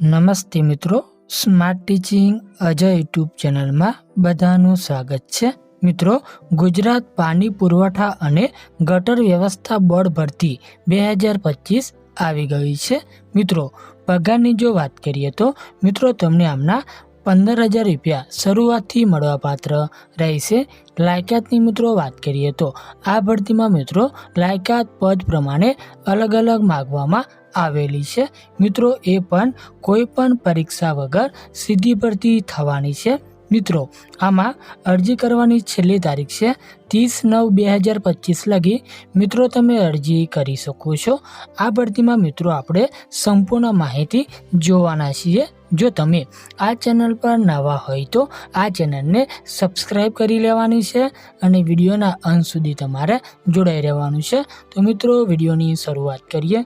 નમસ્તે મિત્રો smart teaching Ajay YouTube ચેનલમાં બધાનું સ્વાગત છે. મિત્રો, ગુજરાત પાણી પુરવઠા અને ગટર વ્યવસ્થા બોર્ડ ભરતી બે હજાર પચીસ આવી ગઈ છે. મિત્રો, પગારની જો વાત કરીએ તો, મિત્રો, તમને આમના પંદર હજાર રૂપિયા શરૂઆતથી મળવાપાત્ર રહેશે. લાયકાતની મિત્રો વાત કરીએ તો, આ ભરતીમાં મિત્રો, લાયકાત પદ પ્રમાણે અલગ અલગ માગવામાં આવેલી છે. મિત્રો, એ પણ કોઈ પણ પરીક્ષા વગર સીધી ભરતી થવાની છે. મિત્રો, આમાં અરજી કરવાની છેલ્લી તારીખ છે. ત્રીસ નવ બે હજાર પચીસ લગી મિત્રો તમે અરજી કરી શકો છો. આ ભરતીમાં મિત્રો આપણે સંપૂર્ણ માહિતી જોવાના છીએ. જો તમે આ ચેનલ પર નવા હોય તો આ ચેનલને સબસ્ક્રાઈબ કરી લેવાની છે અને વિડીયોના અંત સુધી તમારે જોડાઈ રહેવાનું છે. તો મિત્રો, વિડીયોની શરૂઆત કરીએ.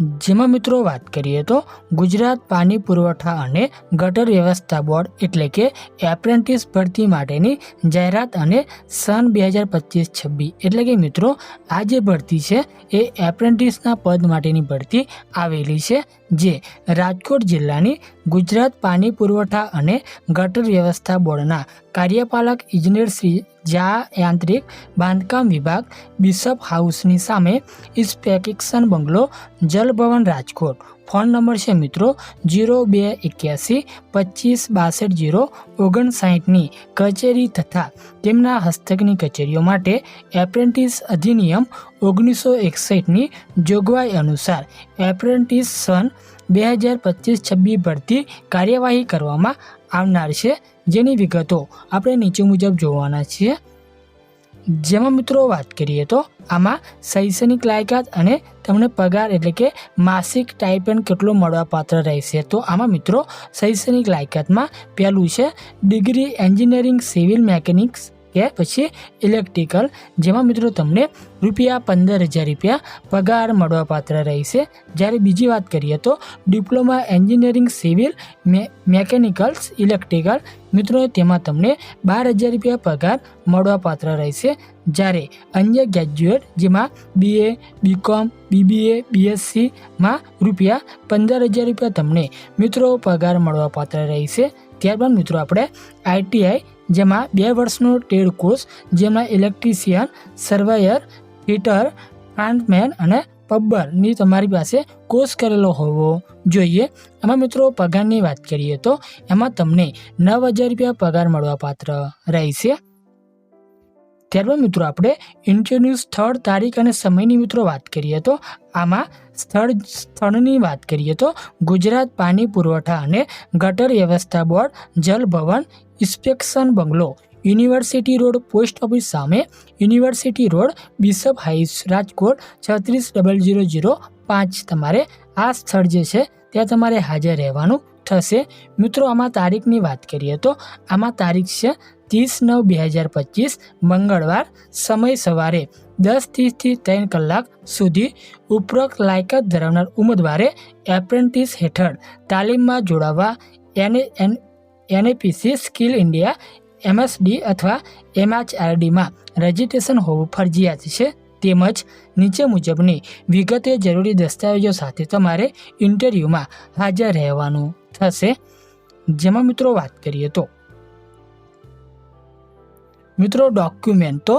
જેમાં મિત્રો વાત કરીએ તો ગુજરાત પાણી પુરવઠા અને ગટર વ્યવસ્થા બોર્ડ એટલે કે એપ્રેન્ટિસ ભરતી માટેની જાહેરાત અને સન બે હજાર પચીસ છવ્વીસ એટલે કે મિત્રો આ જે ભરતી છે એ એપ્રેન્ટિસના પદ માટેની ભરતી આવેલી છે, જે રાજકોટ જિલ્લાની ગુજરાત પાણી પુરવઠા અને ગટર વ્યવસ્થા બોર્ડના કાર્યપાલક ઇજનેર શ્રી જા યાંત્રિક બાંધકામ વિભાગ, બિશપ હાઉસની સામે inspection bungalow, Jalbhavan Rajkot. Phone number છે મિત્રો જીરો બે એક્યાસી પચીસ બાસઠ જીરો ઓગણસાઠની કચેરી તથા તેમના હસ્તકની કચેરીઓ માટે એપ્રેન્ટિસ અધિનિયમ ઓગણીસો એકસઠની જોગવાઈ અનુસાર એપ્રેન્ટિસ સન બે હજાર પચીસ છવ્વીસ ભરતી કાર્યવાહી કરવામાં આવનાર છે જેની વિગતો આપણે નીચે મુજબ જોવાના છીએ. જેમાં મિત્રો વાત કરીએ તો આમાં શૈક્ષણિક લાયકાત અને તમને પગાર એટલે કે માસિક ટાઈપેન્ડ કેટલો મળવાપાત્ર રહેશે તો આમાં મિત્રો શૈક્ષણિક લાયકાતમાં પહેલું છે ડિગ્રી એન્જિનિયરિંગ સિવિલ મેકેનિક્સ કે પછી ઇલેક્ટ્રિકલ જેમાં મિત્રો તમને રૂપિયા પંદર હજાર રૂપિયા પગાર મળવાપાત્ર રહેશે. જ્યારે બીજી વાત કરીએ તો diploma engineering, civil mechanicals electrical મિત્રો તેમાં તમને બાર હજાર રૂપિયા પગાર મળવાપાત્ર રહેશે. જ્યારે અન્ય ગ્રેજ્યુએટ જેમાં બીએ બીકોમ બીબીએ બીએસસીમાં રૂપિયા પંદર હજાર રૂપિયા તમને મિત્રો પગાર મળવાપાત્ર રહેશે. ત્યારબાદ મિત્રો આપણે આઈટીઆઈ જેમાં બે વર્ષનો ટેડ કોર્સ, જેમાં ઇલેક્ટ્રિશિયન, સર્વેયર, ફિટર, પ્લાન્ટમેન અને પબ્બરની તમારી પાસે કોર્સ કરેલો હોવો જોઈએ. એમાં મિત્રો પગારની વાત કરીએ તો એમાં તમને નવ હજાર રૂપિયા પગાર મળવાપાત્ર રહેશે. ત્યારબાદ મિત્રો આપણે ઇન્ટરવ્યૂ સ્થળ, તારીખ અને સમયની મિત્રો વાત કરીએ તો આમાં સ્થળ, સ્થળની વાત કરીએ તો ગુજરાત પાણી પુરવઠા અને ગટર વ્યવસ્થા board Jalbhavan inspection bungalow, university road, post office સામે, university road, bishop house Rajkot, છત્રીસ ડબલ જીરો જીરો પાંચ તમારે આ સ્થળ જે છે, ત્યાં તમારે હાજર રહેવાનું થશે. મિત્રો, આમાં તારીખની વાત કરીએ તો આમાં તારીખ છે ત્રીસ નવ બે હજાર પચીસ, મંગળવાર સમય સવારે દસ ત્રીસથી ત્રણ કલાક સુધી ઉપરોક્ત લાયકાત ધરાવનાર ઉમેદવારે એપ્રેન્ટિસ હેઠળ તાલીમમાં જોડાવા એને N, NAPC skill India, MSD અથવા એમએચઆરડીમાં રજીસ્ટ્રેશન હોવું ફરજિયાત છે. તેમજ નીચે મુજબની વિગતે જરૂરી દસ્તાવેજો સાથે તમારે ઇન્ટરવ્યૂમાં હાજર રહેવાનું. થશે? જેમાં મિત્રો વાત કરીએ તો. મિત્રો ડોક્યુમેન્ટ તો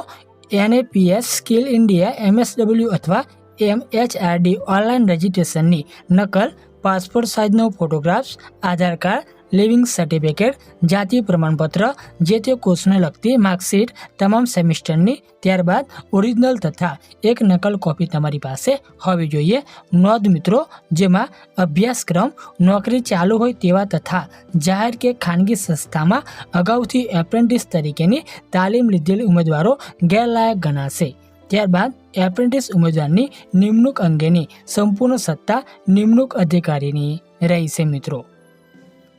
એનએપીએસ સ્કિલ ઇન્ડિયા એમએસડબલ્યુ અથવા એમ એચઆરડી ઓનલાઈન રજિસ્ટ્રેશનની નકલ passport સાઇઝનો photographs Aadhaar card leaving certificate, જાતિ પ્રમાણપત્ર, જે તે કોર્સને લગતી માર્કશીટ તમામ સેમિસ્ટરની, ત્યારબાદ ઓરિજિનલ તથા એક નકલ કોપી તમારી પાસે હોવી જોઈએ. નોંધ મિત્રો, જેમાં અભ્યાસક્રમ, નોકરી ચાલુ હોય તેવા તથા જાહેર કે ખાનગી સંસ્થામાં અગાઉથી એપ્રેન્ટિસ તરીકેની તાલીમ લીધેલ ઉમેદવારો ગેરલાયક ગણાશે. ત્યારબાદ એપ્રેન્ટિસ ઉમેદવારની નિમણૂક અંગેની સંપૂર્ણ સત્તા નિમણૂક અધિકારીની રહેશે મિત્રો.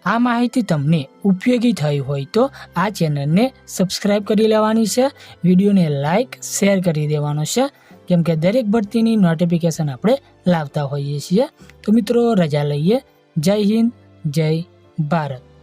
આ માહિતી તમને ઉપયોગી થઈ હોય તો આ ચેનલને સબસ્ક્રાઈબ કરી લેવાની છે. વિડીયોને લાઇક, શેર કરી દેવાનો છે. કેમ કે દરેક ભરતીની નોટિફિકેશન આપણે લાવતા હોઈએ છીએ. તો મિત્રો, રજા લઈએ. જય હિન્દ, જય ભારત.